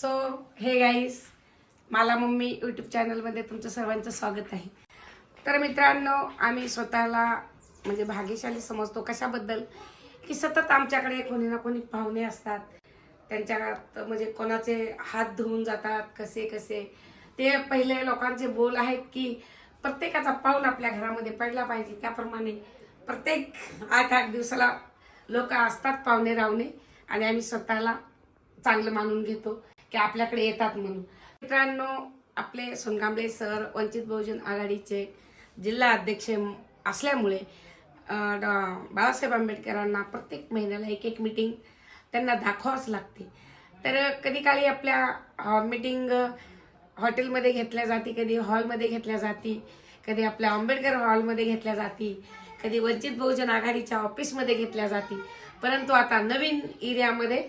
So hey guys मला mummy YouTube चॅनलमध्ये तुमचं सर्वांचं स्वागत आहे. तर मित्रांनो आम्ही स्वतःला म्हणजे भाग्यशाली समजतो कशाबद्दल? की सतत आमच्याकडे कोणी ना कोणी पाहुणे असतात. त्यांच्यात म्हणजे कोणाचे हात धुवून जातात कसे कसे. ते पहिले लोकांचे बोल आहेत की प्रत्येकाचा पाऊल आपल्या घरामध्ये पडला पाहिजे. त्याप्रमाणे प्रत्येक आठ आठ दिवसाला लोक असतात पाहुणे रावणे आणि आम्ही स्वतःला चांगलं मानून घेतो. की आपल्याकडे येतात म्हणून. मित्रांनो आपले सोनगांबळे सर वंचित बहुजन आघाडीचे जिल्हा अध्यक्ष असल्यामुळे डॉ- बाळासाहेब आंबेडकरांना प्रत्येक महिन्याला एक एक मिटिंग त्यांना दाखवावंच लागते. तर कधी काळी आपल्या मिटिंग हॉटेलमध्ये घेतल्या जाते कधी हॉलमध्ये घेतल्या जाते कधी आपल्या आंबेडकर हॉलमध्ये घेतल्या जाते कधी वंचित बहुजन आघाडीच्या ऑफिसमध्ये घेतल्या जाते. परंतु आता नवीन एरियामध्ये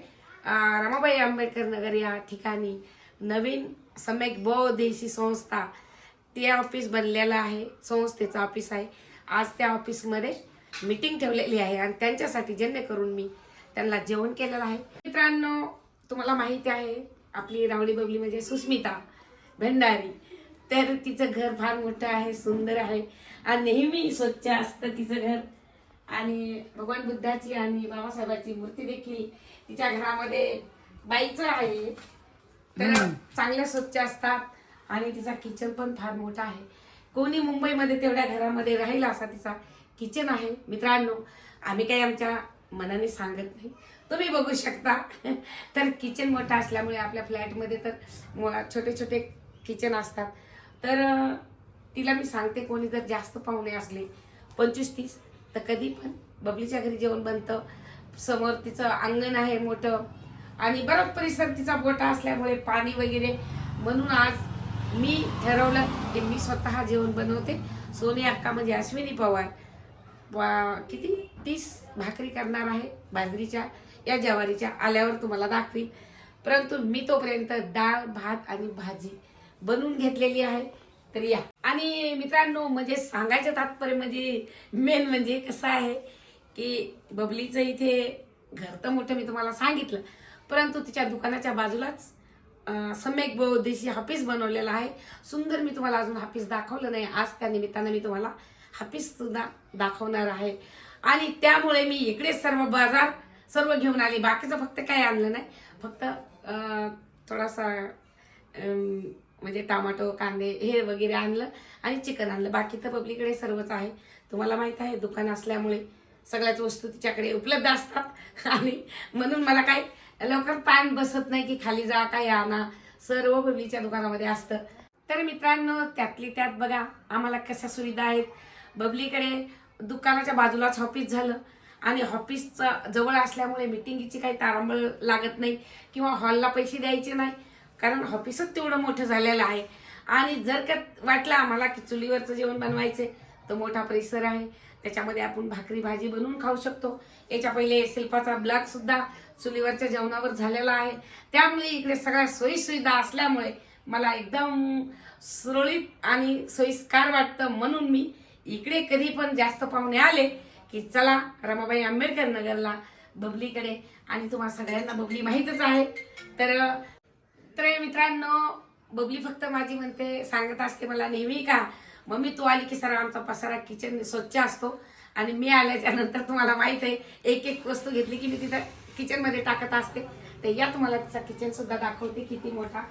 रमाबाई आंबेडकर नगर या ठिकाणी नवीन सम्यक बहुदेशी संस्था ते ऑफिस बनलेलं आहे. संस्थेचं ऑफिस आहे. आज त्या ऑफिसमध्ये मीटिंग ठेवलेली आहे आणि त्यांच्यासाठी जेणेकरून मी त्यांना जेवण केलेलं आहे. मित्रांनो तुम्हाला माहिती आहे आपली रावळी बबली म्हणजे सुस्मिता भंडारी. तर तिचं घर फार मोठं आहे सुंदर आहे आणि नेहमी स्वच्छ असतं तिचं घर. आणि भगवान बुद्धाची आणि बाबासाहेबाची मूर्ती देखील तिच्या घरामध्ये बाईचं आहे. तर चांगल्या स्वच्छ असतात आणि तिचा किचन पण फार मोठा आहे. कोणी मुंबईमध्ये तेवढ्या घरामध्ये राहिला असा तिचा किचन आहे. मित्रांनो आम्ही काही आमच्या मनाने सांगत नाही. तुम्ही बघू शकता. तर किचन मोठा असल्यामुळे आपल्या फ्लॅटमध्ये तर छोटे छोटे किचन असतात. तर तिला मी सांगते कोणी जर जास्त पाहुणे असले पंचवीस तीस तर कधी पण बबलीच्या घरी जेवण बनतं. समोर तिचं अंगण आहे मोठं. आणि बराच परिसर तिचा मोठा असल्यामुळे पाणी वगैरे. म्हणून आज मी ठरवलं की मी स्वतः जेवण बनवते. सोनी अक्का म्हणजे अश्विनी पवार. वा किती? तीस भाकरी करणार आहे बाजरीच्या. या ज्वारीच्या आल्यावर तुम्हाला दाखवीन. परंतु मी तोपर्यंत डाळ भात आणि भाजी बनवून घेतलेली आहे. तर या. आणि मित्रांनो म्हणजे सांगायचं तात्पर्य म्हणजे मेन म्हणजे कसं आहे की बबलीचं इथे घर तर मोठं मी तुम्हाला सांगितलं परंतु तिच्या दुकानाच्या बाजूलाच सम्यक बहुद्देशी हाफीस बनवलेला आहे. सुंदर मी तुम्हाला अजून हाफिस दाखवलं नाही. आज त्या निमित्तानं मी तुम्हाला हाफिस सुद्धा दाखवणार आहे. आणि त्यामुळे मी इकडे सर्व बाजार सर्व घेऊन आले. बाकीचं फक्त काही आणलं नाही. फक्त थोडासा म्हणजे टमाटो कांदे हे वगैरे आणलं आणि चिकन आणलं. बाकी तर पब्लिकडे सर्वच आहे. तुम्हाला माहीत आहे दुकान असल्यामुळे सगळ्याच वस्तू तिच्याकडे उपलब्ध असतात. आणि म्हणून मला काय लवकर ताण बसत नाही की खाली जा काय आणा सर्व बबलीच्या दुकानामध्ये असतं. तर मित्रांनो त्यातली त्यात बघा आम्हाला कशा सुविधा आहेत. बबलीकडे दुकानाच्या बाजूलाच ऑफिस झालं. आणि ऑफिसचं जवळ असल्यामुळे मिटिंगीची काही तारांबळ लागत नाही किंवा हॉलला पैसे द्यायचे नाही. कारण ऑफिसच तेवढं मोठं झालेलं आहे. आणि जर का वाटलं आम्हाला की चुलीवरचं जेवण बनवायचं तर मोठा परिसर आहे. त्याच्यामध्ये आपण भाकरी भाजी बनवून खाऊ शकतो. याच्या पहिले शिल्पाचा ब्लॉक सुद्धा चुलीवरच्या जेवणावर झालेला आहे. त्यामुळे इकडे सगळ्या सोयीसुविधा असल्यामुळे मला एकदम सुरळीत आणि सोयीस्कार वाटतं म्हणून मी इकडे कधी पण जास्त पाहुणे आले की चला रमाबाई आंबेडकर नगरला बबलीकडे. आणि तुम्हाला सगळ्यांना बबली माहीतच आहे. तर तर मित्रांनो बबली फक्त माझी म्हणते सांगत असते मला नेहमी का मम्मी तू आली की सर आमचा पसारा किचन स्वच्छ असतो. आणि मी आल्याच्यानंतर तुम्हाला माहीत आहे एक एक वस्तू घेतली की मी तिथं किचनमध्ये टाकत असते. तर या तुम्हाला तिचा किचन सुद्धा दाखवते किती मोठा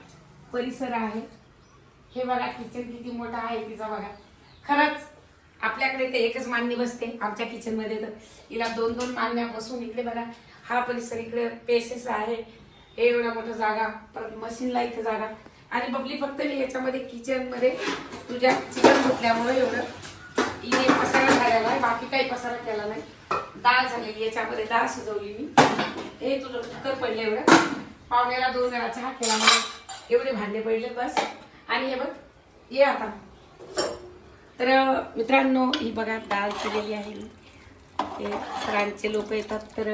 परिसर आहे. हे बघा किचन किती मोठा आहे तिचा बघा. खरंच आपल्याकडे ते एकच मांडणी बसते आमच्या किचनमध्ये तर. हिला दोन दोन मांडण्या बसून इकडे बघा हा परिसर इकडे पेसेस आहे. हे एवढा मोठा जागा परत मशीनला इथे जागा. आणि बबली फक्त मी याच्यामध्ये किचनमध्ये तुझ्या चिकन धुतल्यामुळे एवढं इथे पसारा झालेला आहे बाकी काही पसारा केला नाही. डाळ झालेली याच्यामध्ये डाळ शिजवली मी. हे तुझं कुकर पडलं एवढं. पावण्याला दोन वेळा चहा केला मला एवढे भांडे पडले बस. आणि हे बघ ये आता. तर मित्रांनो ही बघा डाळ केलेली आहे हे ते सरांचे लोक येतात तर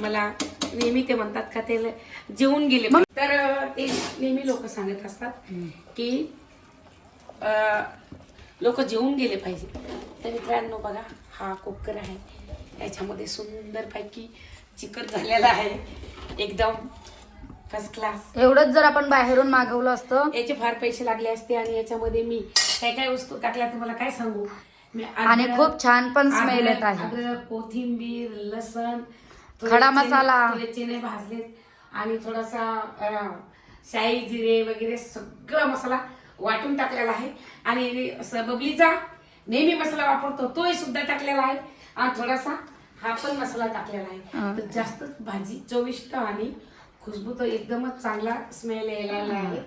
मला नेहमी ते म्हणतात का ते जेवून गेले. तर ते नेहमी लोक सांगत असतात की लोक जेवून गेले पाहिजे. तर मित्रांनो बघा हा कुकर आहे. याच्यामध्ये सुंदरपैकी चिकन झालेला आहे. एकदम फर्स्ट क्लास एवढंच जर आपण बाहेरून मागवलं असतं. याचे फार पैसे लागले असते आणि याच्यामध्ये मी काय काय वस्तू टाकल्या तुम्हाला काय सांगू? आणि खूप छान पण स्मेल येत आहे. कोथिंबीर लसण खडा मसाला. चणे भाजलेत आणि थोडासा शाही जिरे वगैरे सगळा मसाला वाटून टाकलेला आहे. आणि बबलीचा नेहमी मसाला वापरतो तोही सुद्धा टाकलेला आहे. आणि थोडासा हा पण मसाला टाकलेला. आहे. तर जास्त भाजी चविष्ट आणि खुशबू तो एकदमच चांगला स्मेल यायला आहे.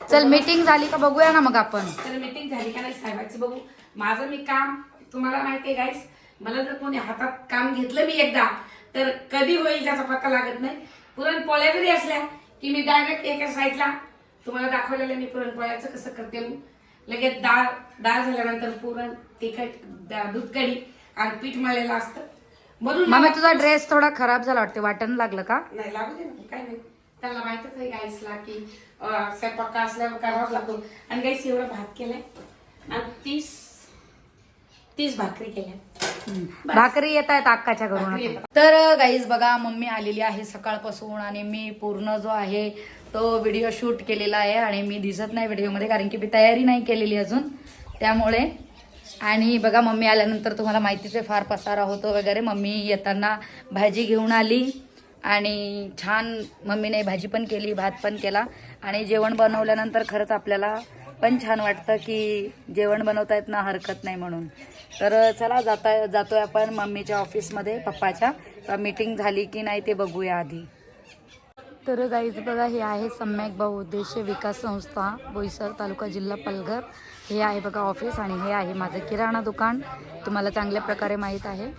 चल मीटिंग झाली का बघूया ना मग आपण. तर मीटिंग झाली का नाही साहेबाची बघू. माझं मी काम तुम्हाला माहितीये गाईस मला जर कोणी हातात काम घेतलं मी एकदा तर कधी होईल त्याचा पत्ता लागत नाही. पुरणपोळ्या जरी असल्या की मी डायरेक्ट एका साईडला तुम्हाला दाखवलेलं मी पुरणपोळ्याचं कसं करते. लगेच डाळ डाळ झाल्यानंतर पुरण तिखट दा- दूध कढी आणि पीठ मळलेलं असतं. म्हणून मला- तुझा ड्रेस थोडा खराब झाला वाटते वाटण लागलं का? नाही लागू दे ना काय नाही. त्याला माहितच आहे गाईसला की स्वयंपाक असल्यावर करावाच लागतो. आणि गाईस एवढा भात केलाय. आणि तीस तीस भाकरी केल्या. भाकरी येत आहेत अक्काच्या घरून. तर गाईज बघा मम्मी आलेली आहे सकाळपासून आणि मी पूर्ण जो आहे तो व्हिडिओ शूट केलेला आहे आणि मी दिसत नाही व्हिडिओमध्ये कारण की मी तयारी नाही केलेली अजून. त्यामुळे आणि बघा मम्मी आल्यानंतर तुम्हाला माहितीच आहे फार पसारा होतो वगैरे. मम्मी येताना भाजी घेऊन आली आणि छान मम्मीने भाजी पण केली भात पण केला. आणि जेवण बनवल्यानंतर खरंच आपल्याला पण छान वाटतं की जेवण बनवता ना हरकत नाही म्हणून. तर चला जाता जातोय आपण मम्मीच्या ऑफिसमध्ये पप्पाच्या. मीटिंग झाली की नाही ते बघूया आधी. तर जायचं बघा हे आहे सम्यक बहुउद्देशीय विकास संस्था बोईसर तालुका जिल्हा पालघर. हे आहे बघा ऑफिस आणि हे आहे माझं किराणा दुकान. तुम्हाला चांगल्या प्रकारे माहीत आहे.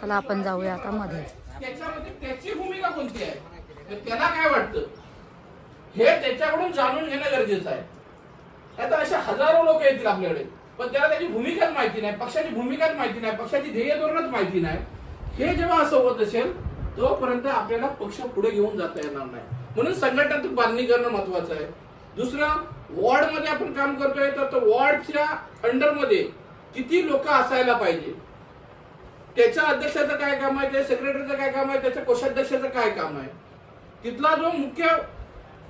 चला आपण जाऊया आता मध्ये. त्याच्यामध्ये त्याची भूमिका कोणती आहे? त्याला काय वाटतं? हे त्याच्याकडून जाणून घेणं गरजेचं आहे. आता अशा हजारो लोक येतील आपल्याकडे. पण त्याला त्याची भूमिकाच माहिती नाही पक्षाची भूमिकाच माहिती नाही पक्षाची ध्येय धोरणच माहिती नाही. हे जेव्हा असं होत असेल तोपर्यंत आपल्याला पक्ष पुढे घेऊन जाता येणार नाही. म्हणून संघटनात्मक बांधणी करणं महत्वाचं आहे. दुसरं वॉर्डमध्ये आपण काम करतोय तर तो वॉर्डच्या अंडरमध्ये किती लोक असायला पाहिजे? त्याच्या अध्यक्षाचं काय काम आहे त्याच्या सेक्रेटरीचं काय काम आहे त्याच्या कोषाध्यक्षाचं काय काम आहे? तिथला जो मुख्य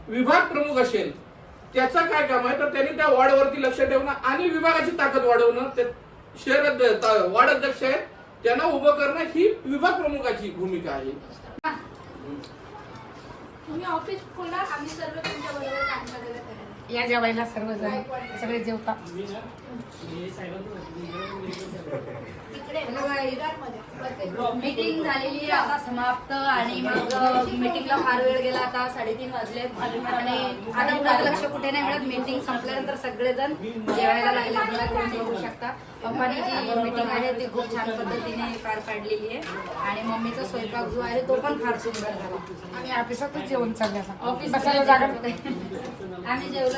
विभाग प्रमुख असेल त्याचं काय काम आहे? तर त्यांनी त्या वॉर्डवरती लक्ष ठेवणं आणि विभागाची ताकद वाढवणं. ते शहर अध्य- वॉर्ड अध्यक्ष आहेत. त्यांना उभं करणं ही विभाग प्रमुखाची भूमिका आहे. तुम्ही ऑफिस खोला आम्ही सर्व तुमच्या बरोबर या जेवायला सर्वजण. सगळे जेवतात. मीटिंग झालेली आता समाप्त आणि मग मीटिंगला फार वेळ गेला आता साडेतीन वाजले. आणि आता कुणाचं लक्ष कुठे नाही मिळत. मीटिंग संपल्यानंतर सगळेजण जेवायला लागले. मला शकता. पप्पानी जी मीटिंग आहे. ती खूप छान पद्धतीने पार पाडलेली आहे. आणि मम्मीचा स्वयंपाक जो आहे तो पण फार सुंदर झाला. आणि ऑफिसातच जेवण चाललं. ऑफिस जागा. आम्ही जेवलो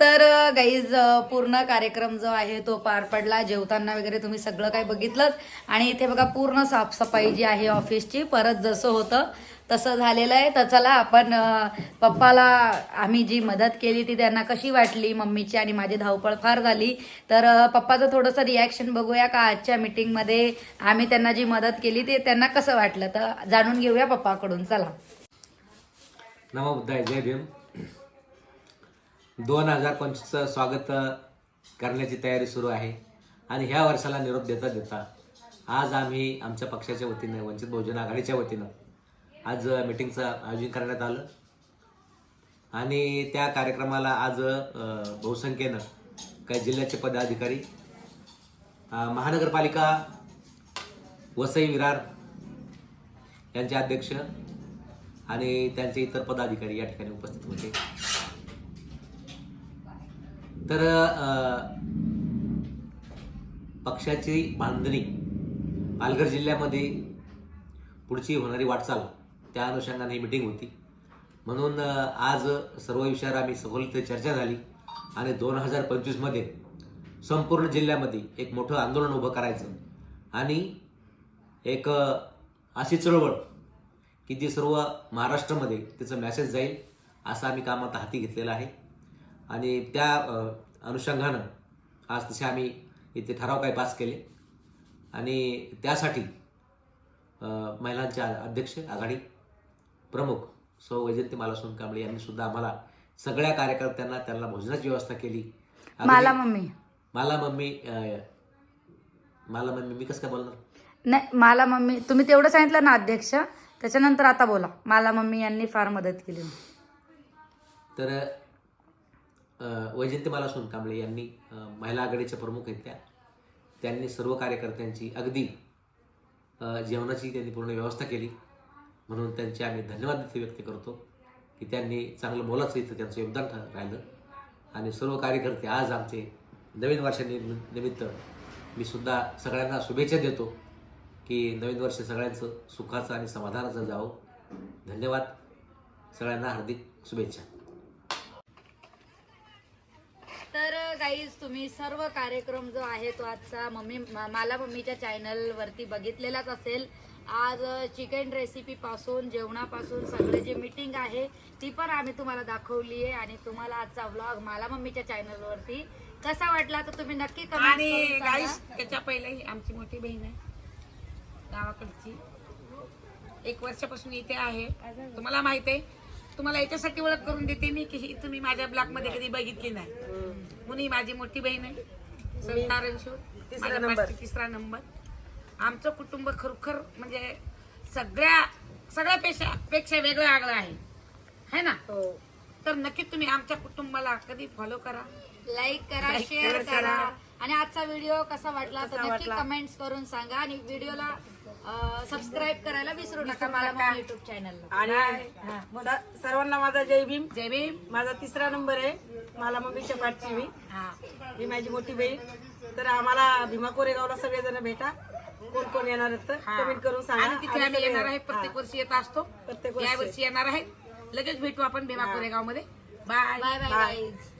तर गाईज पूर्ण कार्यक्रम जो आहे तो पार पडला. जेवताना वगैरे तुम्ही सगळं काही बघितलंच. आणि इथे बघा पूर्ण साफसफाई जी आहे ऑफिसची परत जसं होतं तसं झालेलं आहे. तर चला आपण पप्पाला आम्ही जी मदत केली ती त्यांना कशी वाटली? मम्मीची आणि माझी धावपळ फार झाली. तर पप्पाचं थोडंसं रिॲक्शन बघूया का आजच्या मिटिंगमध्ये आम्ही त्यांना जी मदत केली ते त्यांना कसं वाटलं? तर जाणून घेऊया पप्पाकडून. चला. नमो बुद्धाय जय भीम. दोन हजार पंचवीसचं स्वागत करण्याची तयारी सुरू आहे. आणि ह्या वर्षाला निरोप देता देता आज आम्ही आमच्या पक्षाच्या वतीनं वंचित बहुजन आघाडीच्या वतीनं आज मिटिंगचं आयोजन करण्यात आलं. आणि त्या कार्यक्रमाला आज बहुसंख्येनं काही जिल्ह्याचे पदाधिकारी महानगरपालिका वसई विरार यांचे अध्यक्ष आणि त्यांचे इतर पदाधिकारी या ठिकाणी उपस्थित होते. तर पक्षाची बांधणी पालघर जिल्ह्यामध्ये पुढची होणारी वाटचाल त्या अनुषंगाने ही मिटिंग होती. म्हणून आज सर्व विषयावर आम्ही सखोल चर्चा झाली आणि दोन हजार पंचवीसमध्ये संपूर्ण जिल्ह्यामध्ये एक मोठं आंदोलन उभं करायचं आणि एक अशी चळवळ की जी सर्व महाराष्ट्रामध्ये त्याचं मॅसेज जाईल असं आम्ही काम आता हाती घेतलेलं आहे. आणि त्या अनुषंगानं आज तसे आम्ही इथे ठराव काही पास केले. आणि त्यासाठी महिलांच्या अध्यक्ष आघाडी प्रमुख सौ वैजयंती माला सोनकांबळे यांनी सुद्धा आम्हाला सगळ्या कार्यकर्त्यांना त्यांना भोजनाची व्यवस्था केली. मला मम्मी. मला मम्मी मला मम्मी मी कसं काय बोलणार? नाही मला मम्मी तुम्ही तेवढं सांगितलं ना अध्यक्ष त्याच्यानंतर आता बोला. मला मम्मी यांनी फार मदत केली. तर वैजंतीमाला वैजयंती माला सोनकांबळे यांनी महिला आघाडीच्या प्रमुख आहेत त्या. त्यांनी सर्व कार्यकर्त्यांची अगदी जेवणाची त्यांनी पूर्ण व्यवस्था केली. म्हणून त्यांचे आम्ही धन्यवाद इथे व्यक्त करतो की त्यांनी चांगलं बोलायचं इथं त्यांचं योगदान राहिलं. आणि सर्व कार्यकर्ते आज आमचे नवीन वर्षानिमित्त मी सुद्धा सगळ्यांना शुभेच्छा देतो की नवीन वर्ष सगळ्यांचं सुखाचं आणि समाधानाचं जावं. धन्यवाद. सगळ्यांना हार्दिक शुभेच्छा तर गाईज तुम्ही सर्व कार्यक्रम जो आहे तो आजचा मम्मी मला मम्मीच्या चॅनलवरती बघितलेलाच असेल. आज चिकन रेसिपी पासून जेवणापासून सगळे जे मीटिंग आहे ती पण आम्ही तुम्हाला दाखवली आहे आणि तुम्हाला आजचा व्लॉग मला मम्मीच्या चॅनलवरती कसा वाटला तर तुम्ही नक्की आणि. गाईस त्याच्या पहिले आमची मोठी बहीण आहे गावाकडची. एक वर्षापासून इथे आहे. तुम्हाला माहीत आहे तुम्हाला याच्यासाठी ओळख करून देते मी की ही तुम्ही माझ्या ब्लॉगमध्ये कधी बघितली नाही. म्हणून ही माझी मोठी बहीण आहे. नंबर. तिसरा नंबर. आमचं कुटुंब खरोखर म्हणजे सगळ्या सगळ्या पेक्षा पेक्षा वेगळं आगळं आहे. है ना? तर नक्की तुम्ही आमच्या कुटुंबाला कधी फॉलो करा. लाईक करा शेअर करा. आणि आजचा व्हिडिओ कसा वाटला तर नक्की? कमेंट्स करून सांगा. आणि व्हिडिओला सबस्क्राईब करायला विसरू नका मला. युट्यूब चॅनलला आणि स- सर्वांना माझा जय भीम. जय भीम. माझा तिसरा नंबर आहे. मला मम्मीच्या पाठची मी हा. मी माझी मोठी बहीण. तर आम्हाला भीमा कोरेगावला सगळेजण भेटा. कोण कोण येणार आहेत तर हा. कमेंट करून सांगा. आणि तिथे आम्ही सगळे- येणार आहे हा. प्रत्येक वर्षी येत असतो. प्रत्येक वर्षी. येणार आहे लगेच भेटू आपण Bhima कोरेगावमध्ये bye. Bye bye Bye. Guys